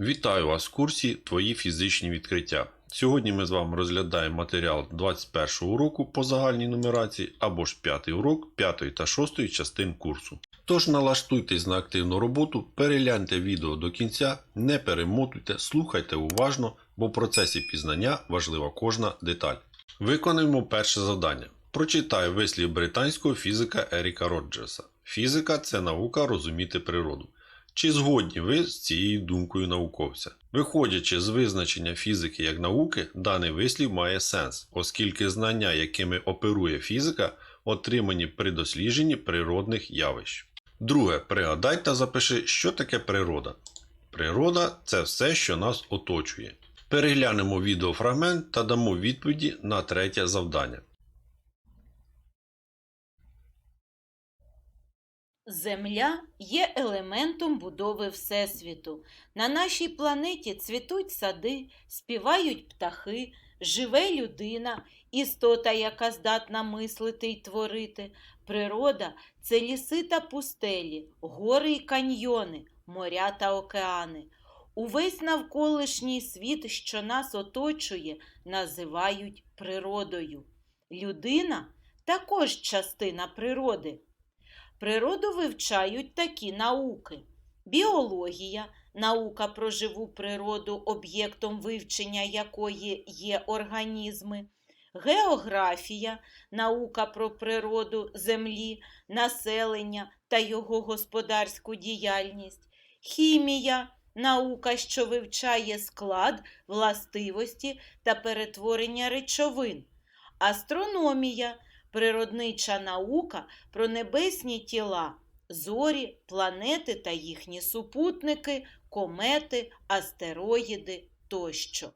Вітаю вас в курсі Твої фізичні відкриття. Сьогодні ми з вами розглядаємо матеріал 21 уроку по загальній нумерації або ж 5 урок 5 та 6 частин курсу. Тож налаштуйтесь на активну роботу, перегляньте відео до кінця, не перемотуйте, слухайте уважно, бо в процесі пізнання важлива кожна деталь. Виконуємо перше завдання. Прочитай вислів британського фізика Еріка Роджерса. Фізика це наука розуміти природу. Чи згодні ви з цією думкою науковця? Виходячи з визначення фізики як науки, даний вислів має сенс, оскільки знання, якими оперує фізика, отримані при дослідженні природних явищ. Друге, пригадай та запиши, що таке природа. Природа це все, що нас оточує. Переглянемо відеофрагмент та дамо відповіді на третє завдання. Земля є елементом будови Всесвіту. На нашій планеті цвітуть сади, співають птахи, живе людина, істота, яка здатна мислити й творити. Природа це ліси та пустелі, гори й каньйони, моря та океани. Увесь навколишній світ, що нас оточує, називають природою. Людина також частина природи. Природу вивчають такі науки: біологія, наука про живу природу, об'єктом вивчення якої є організми, географія, наука про природу землі, населення та його господарську діяльність, хімія, наука, що вивчає склад, властивості та перетворення речовин, астрономія природнича наука про небесні тіла, зорі, планети та їхні супутники, комети, астероїди тощо.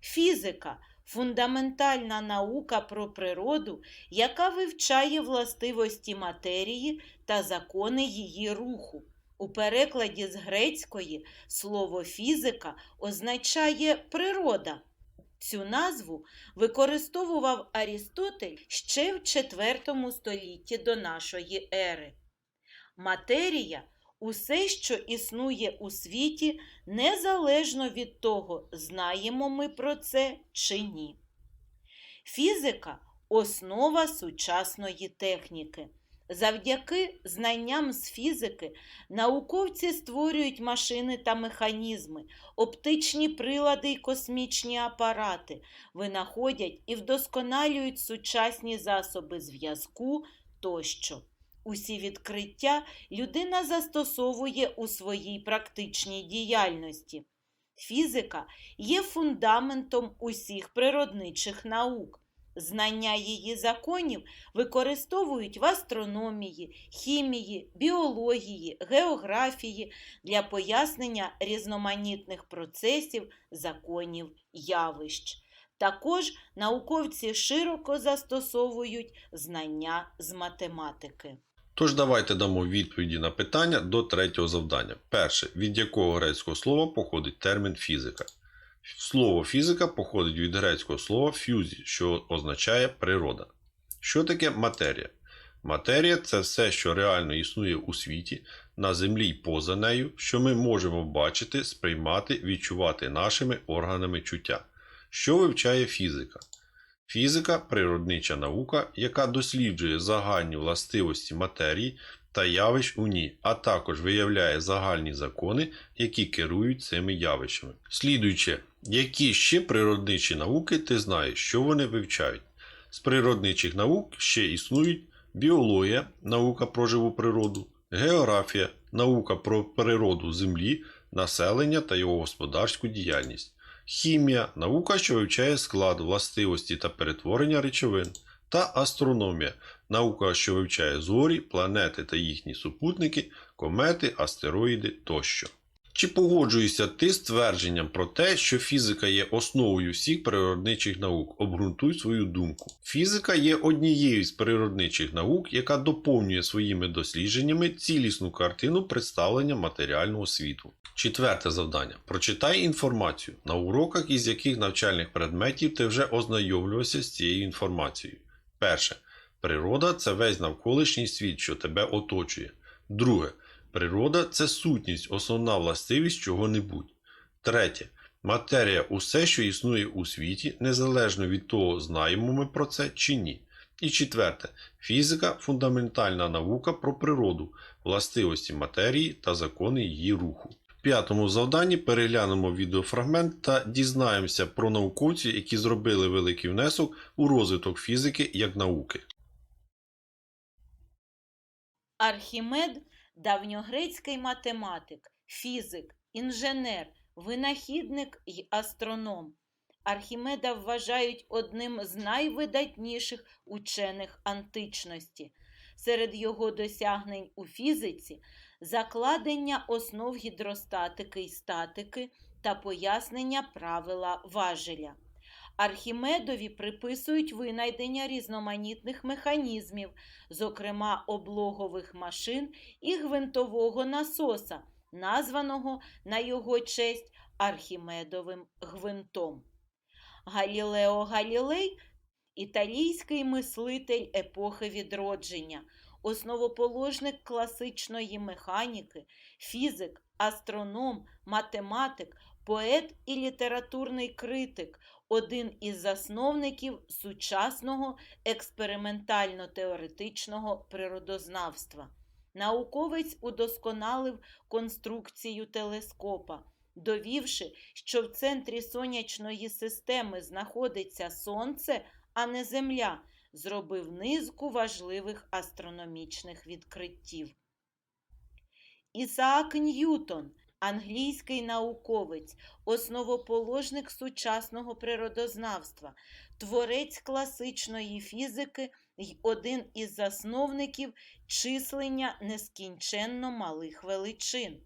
Фізика фундаментальна наука про природу, яка вивчає властивості матерії та закони її руху. У перекладі з грецької слово фізика означає природа. Цю назву використовував Арістотель ще в IV столітті до нашої ери. Матерія усе, що існує у світі, незалежно від того, знаємо ми про це чи ні. Фізика основа сучасної техніки. Завдяки знанням з фізики науковці створюють машини та механізми, оптичні прилади й космічні апарати, винаходять і вдосконалюють сучасні засоби зв'язку тощо. Усі відкриття людина застосовує у своїй практичній діяльності. Фізика є фундаментом усіх природничих наук. Знання її законів використовують в астрономії, хімії, біології, географії для пояснення різноманітних процесів, законів, явищ. Також науковці широко застосовують знання з математики. Тож давайте дамо відповіді на питання до третього завдання. Перше, від якого грецького слова походить термін фізика? Слово фізика походить від грецького слова фюзі, що означає природа. Що таке матерія? Матерія це все, що реально існує у світі, на землі й поза нею, що ми можемо бачити, сприймати, відчувати нашими органами чуття. Що вивчає фізика? Фізика природнича наука, яка досліджує загальні властивості матерії та явищ у ній, а також виявляє загальні закони, які керують цими явищами. Слідуючи, які ще природничі науки ти знаєш, що вони вивчають? З природничих наук ще існують біологія, наука про живу природу, географія, наука про природу Землі, населення та його господарську діяльність. Хімія наука, що вивчає склад, властивості та перетворення речовин, та астрономія наука, що вивчає зорі, планети та їхні супутники, комети, астероїди тощо. Чи погоджуєшся ти з твердженням про те, що фізика є основою всіх природничих наук? Обґрунтуй свою думку. Фізика є однією з природничих наук, яка доповнює своїми дослідженнями цілісну картину представлення матеріального світу. Четверте завдання. Прочитай інформацію, на уроках із яких навчальних предметів ти вже ознайомлювався з цією інформацією. Перше. Природа це весь навколишній світ, що тебе оточує. Друге. Природа це сутність, основна властивість чого-небудь. Третє. Матерія усе, що існує у світі, незалежно від того, знаємо ми про це чи ні. І четверте. Фізика фундаментальна наука про природу, властивості матерії та закони її руху. В п'ятому завданні переглянемо відеофрагмент та дізнаємося про науковців, які зробили великий внесок у розвиток фізики як науки. Архімед давньогрецький математик, фізик, інженер, винахідник й астроном. Архімеда вважають одним з найвидатніших учених античності. Серед його досягнень у фізиці закладення основ гідростатики й статики та пояснення правила важеля. Архімедові приписують винайдення різноманітних механізмів, зокрема облогових машин і гвинтового насоса, названого на його честь Архімедовим гвинтом. Галілео Галілей італійський мислитель епохи відродження, основоположник класичної механіки, фізик, астроном, математик, поет і літературний критик, один із засновників сучасного експериментально-теоретичного природознавства. Науковець удосконалив конструкцію телескопа, довівши, що в центрі сонячної системи знаходиться Сонце, а не Земля, зробив низку важливих астрономічних відкриттів. Ісаак Ньютон, англійський науковець, основоположник сучасного природознавства, творець класичної фізики й один із засновників числення нескінченно малих величин.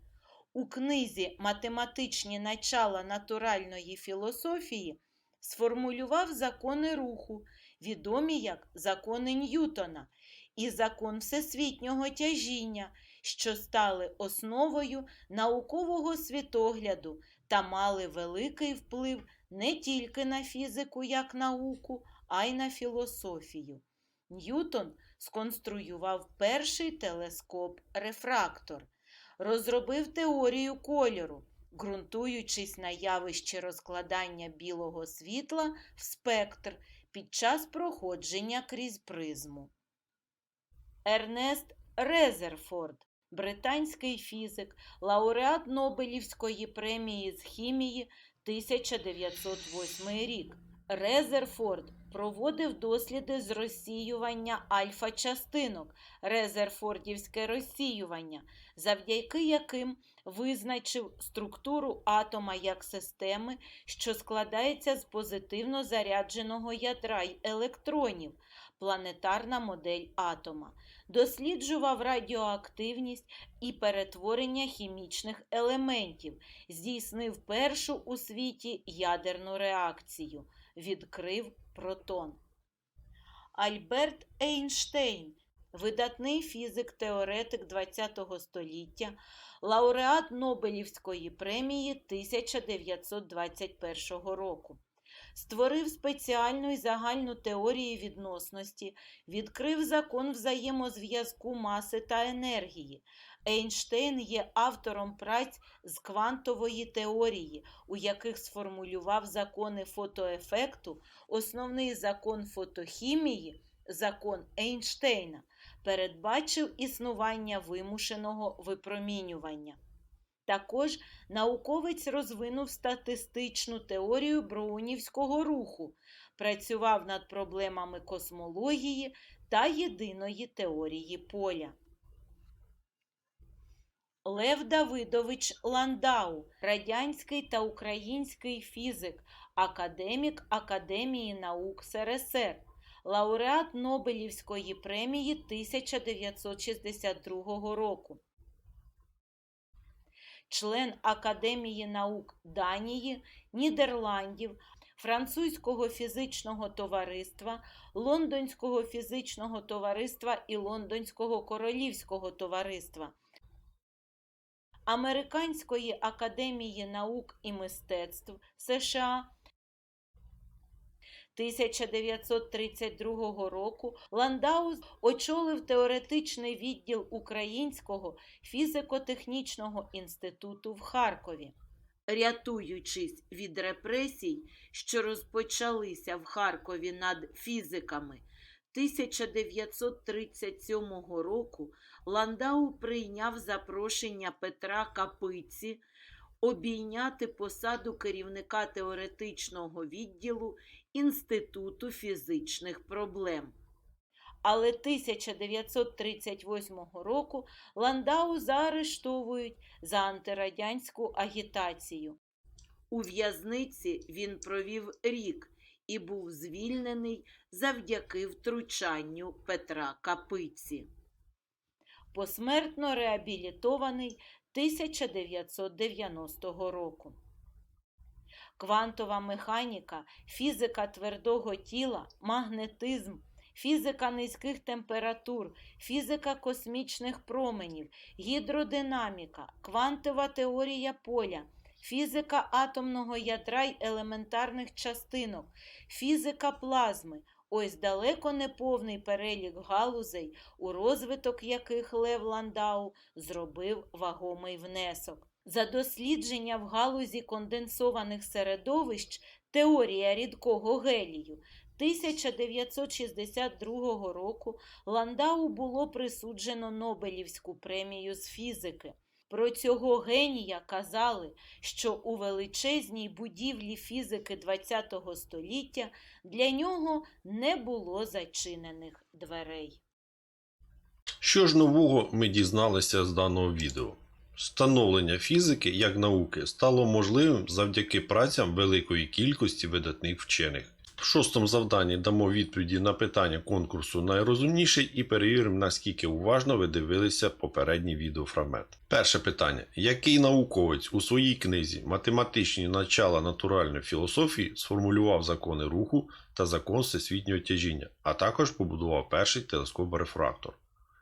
У книзі Математичні начала натуральної філософії сформулював закони руху, відомі як закони Ньютона, і закон всесвітнього тяжіння, що стали основою наукового світогляду та мали великий вплив не тільки на фізику як науку, а й на філософію. Ньютон сконструював перший телескоп-рефрактор, розробив теорію кольору, ґрунтуючись на явищі розкладання білого світла в спектр під час проходження крізь призму. Ернест Резерфорд, британський фізик, лауреат Нобелівської премії з хімії 1908 рік. Резерфорд проводив досліди з розсіювання альфа-частинок, резерфордівське розсіювання, завдяки яким визначив структуру атома як системи, що складається з позитивно зарядженого ядра й електронів, планетарна модель атома, досліджував радіоактивність і перетворення хімічних елементів, здійснив першу у світі ядерну реакцію, відкрив протон. Альберт Ейнштейн, видатний фізик-теоретик ХХ століття, лауреат Нобелівської премії 1921 року. Створив спеціальну і загальну теорію відносності, відкрив закон взаємозв'язку маси та енергії. Ейнштейн є автором праць з квантової теорії, у яких сформулював закони фотоефекту, основний закон фотохімії, закон Ейнштейна, передбачив існування вимушеного випромінювання. Також науковець розвинув статистичну теорію броунівського руху, працював над проблемами космології та єдиної теорії поля. Лев Давидович Ландау, радянський та український фізик, академік Академії наук СРСР, лауреат Нобелівської премії 1962 року. Член Академії наук Данії, Нідерландів, Французького фізичного товариства, Лондонського фізичного товариства і Лондонського королівського товариства, Американської академії наук і мистецтв США. 1932 року Ландау очолив теоретичний відділ Українського фізико-технічного інституту в Харкові. рятуючись від репресій, що розпочалися в Харкові над фізиками, 1937 року Ландау прийняв запрошення Петра Капиці обійняти посаду керівника теоретичного відділу Інституту фізичних проблем. Але 1938 року Ландау заарештовують за антирадянську агітацію. У в'язниці він провів рік і був звільнений завдяки втручанню Петра Капиці. Посмертно реабілітований 1990 року. Квантова механіка, фізика твердого тіла, магнетизм, фізика низьких температур, фізика космічних променів, гідродинаміка, квантова теорія поля, фізика атомного ядра й елементарних частинок, фізика плазми. Ось далеко не повний перелік галузей, у розвиток яких Лев Ландау зробив вагомий внесок. За дослідження в галузі конденсованих середовищ теорія рідкого гелію 1962 року Ландау було присуджено Нобелівську премію з фізики. Про цього генія казали, що у величезній будівлі фізики ХХ століття для нього не було зачинених дверей. Що ж нового ми дізналися з даного відео? Встановлення фізики як науки стало можливим завдяки працям великої кількості видатних вчених. В шостому завданні дамо відповіді на питання конкурсу найрозумніший і перевіримо, наскільки уважно ви дивилися попередній відеофрагмент. Перше питання: який науковець у своїй книзі Математичні начала натуральної філософії сформулював закони руху та закон всесвітнього тяжіння, а також побудував перший телескоп-рефрактор?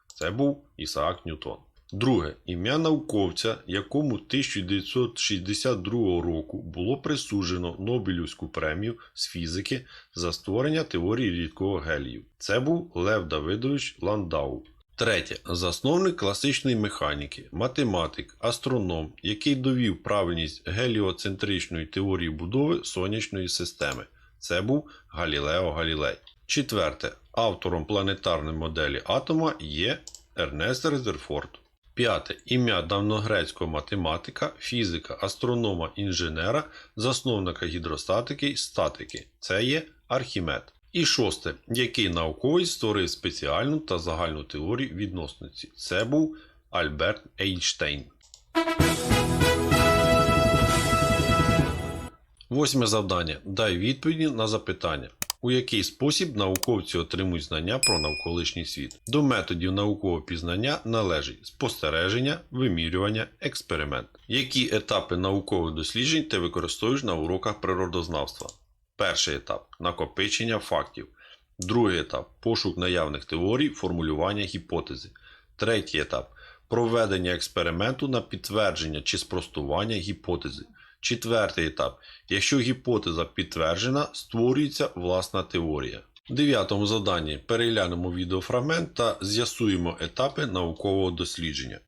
Це був Ісаак Ньютон. Друге ім'я науковця, якому 1962 року було присуджено Нобелівську премію з фізики за створення теорії рідкого гелію. Це був Лев Давидович Ландау. Третє засновник класичної механіки, математик, астроном, який довів правильність геліоцентричної теорії будови сонячної системи. Це був Галілео Галілей. Четверте автором планетарної моделі атома є Ернест Резерфорд. П'яте. Ім'я давногрецького математика, фізика, астронома, інженера, засновника гідростатики й статики. Це є Архімед. І шосте. Який науковець створив спеціальну та загальну теорію відносності. Це був Альберт Ейнштейн. Восьме завдання. Дай відповіді на запитання. У який спосіб науковці отримують знання про навколишній світ? До методів наукового пізнання належить спостереження, вимірювання, експеримент. Які етапи наукових досліджень ти використовуєш на уроках природознавства? Перший етап накопичення фактів. Другий етап пошук наявних теорій, формулювання гіпотези. Третій етап проведення експерименту на підтвердження чи спростування гіпотези. Четвертий етап. Якщо гіпотеза підтверджена, створюється власна теорія. В дев'ятому заданні переглянемо відеофрагмент та з'ясуємо етапи наукового дослідження.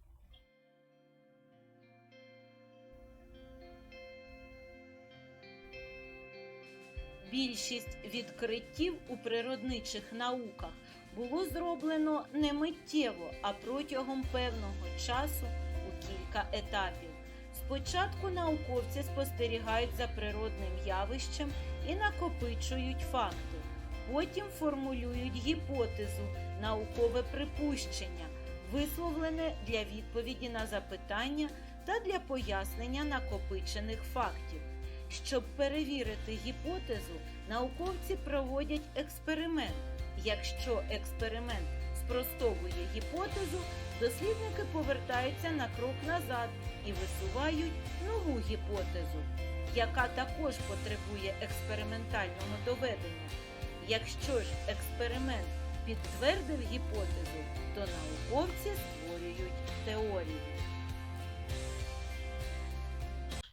Більшість відкриттів у природничих науках було зроблено не миттєво, а протягом певного часу у кілька етапів. Спочатку науковці спостерігають за природним явищем і накопичують факти. Потім формулюють гіпотезу, наукове припущення, висловлене для відповіді на запитання та для пояснення накопичених фактів. Щоб перевірити гіпотезу, науковці проводять експеримент. Якщо експеримент спростовує гіпотезу, дослідники повертаються на крок назад і висувають нову гіпотезу, яка також потребує експериментального доведення. Якщо ж експеримент підтвердив гіпотезу, то науковці створюють теорію.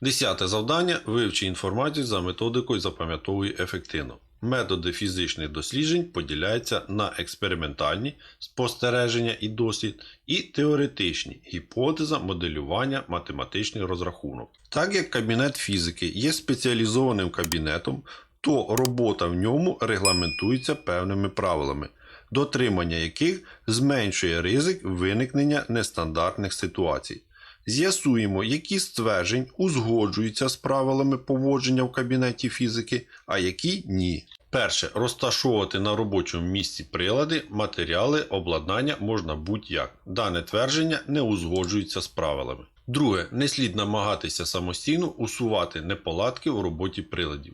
Десяте завдання вивчи інформацію за методикою запам'ятовуй ефективно. Методи фізичних досліджень поділяються на експериментальні спостереження і дослід, і теоретичні гіпотеза, моделювання, математичний розрахунок. Так як кабінет фізики є спеціалізованим кабінетом, то робота в ньому регламентується певними правилами, дотримання яких зменшує ризик виникнення нестандартних ситуацій. З'ясуємо, які стверджень узгоджуються з правилами поводження в кабінеті фізики, а які ні. Перше. Розташовувати на робочому місці прилади, матеріали, обладнання можна будь-як. Дане твердження не узгоджується з правилами. Друге. Не слід намагатися самостійно усувати неполадки у роботі приладів.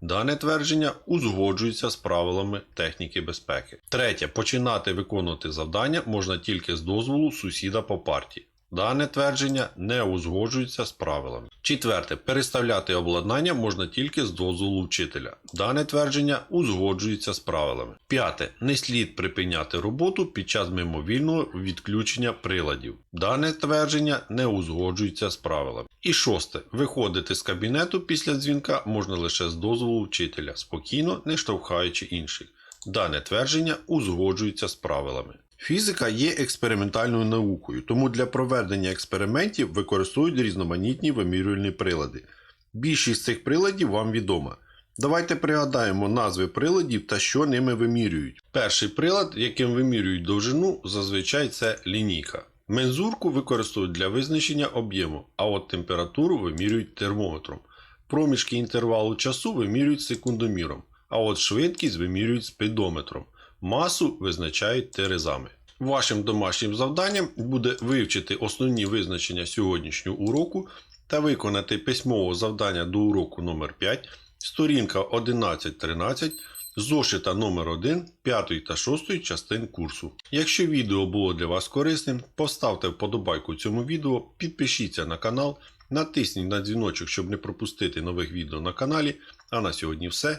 Дане твердження узгоджується з правилами техніки безпеки. Третє. Починати виконувати завдання можна тільки з дозволу сусіда по парті. Дане твердження не узгоджується з правилами. Четверте. Переставляти обладнання можна тільки з дозволу вчителя. Дане твердження узгоджується з правилами. П'яте. Не слід припиняти роботу під час мимовільного відключення приладів. Дане твердження не узгоджується з правилами. І шосте. Виходити з кабінету після дзвінка можна лише з дозволу вчителя, спокійно не штовхаючи інших. Дане твердження узгоджується з правилами. Фізика є експериментальною наукою, тому для проведення експериментів використовують різноманітні вимірювальні прилади. Більшість цих приладів вам відома. Давайте пригадаємо назви приладів та що ними вимірюють. Перший прилад, яким вимірюють довжину, зазвичай це лінійка. Мензурку використовують для визначення об'єму, а от температуру вимірюють термометром. Проміжки інтервалу часу вимірюють секундоміром, а от швидкість вимірюють спідометром. Масу визначають терезами. Вашим домашнім завданням буде вивчити основні визначення сьогоднішнього уроку та виконати письмове завдання до уроку номер 5 сторінка 11.13, зошита номер 1 5 та 6 частин курсу. Якщо відео було для вас корисним, поставте вподобайку цьому відео, підпишіться на канал, натисніть на дзвіночок, щоб не пропустити нових відео на каналі. А на сьогодні все.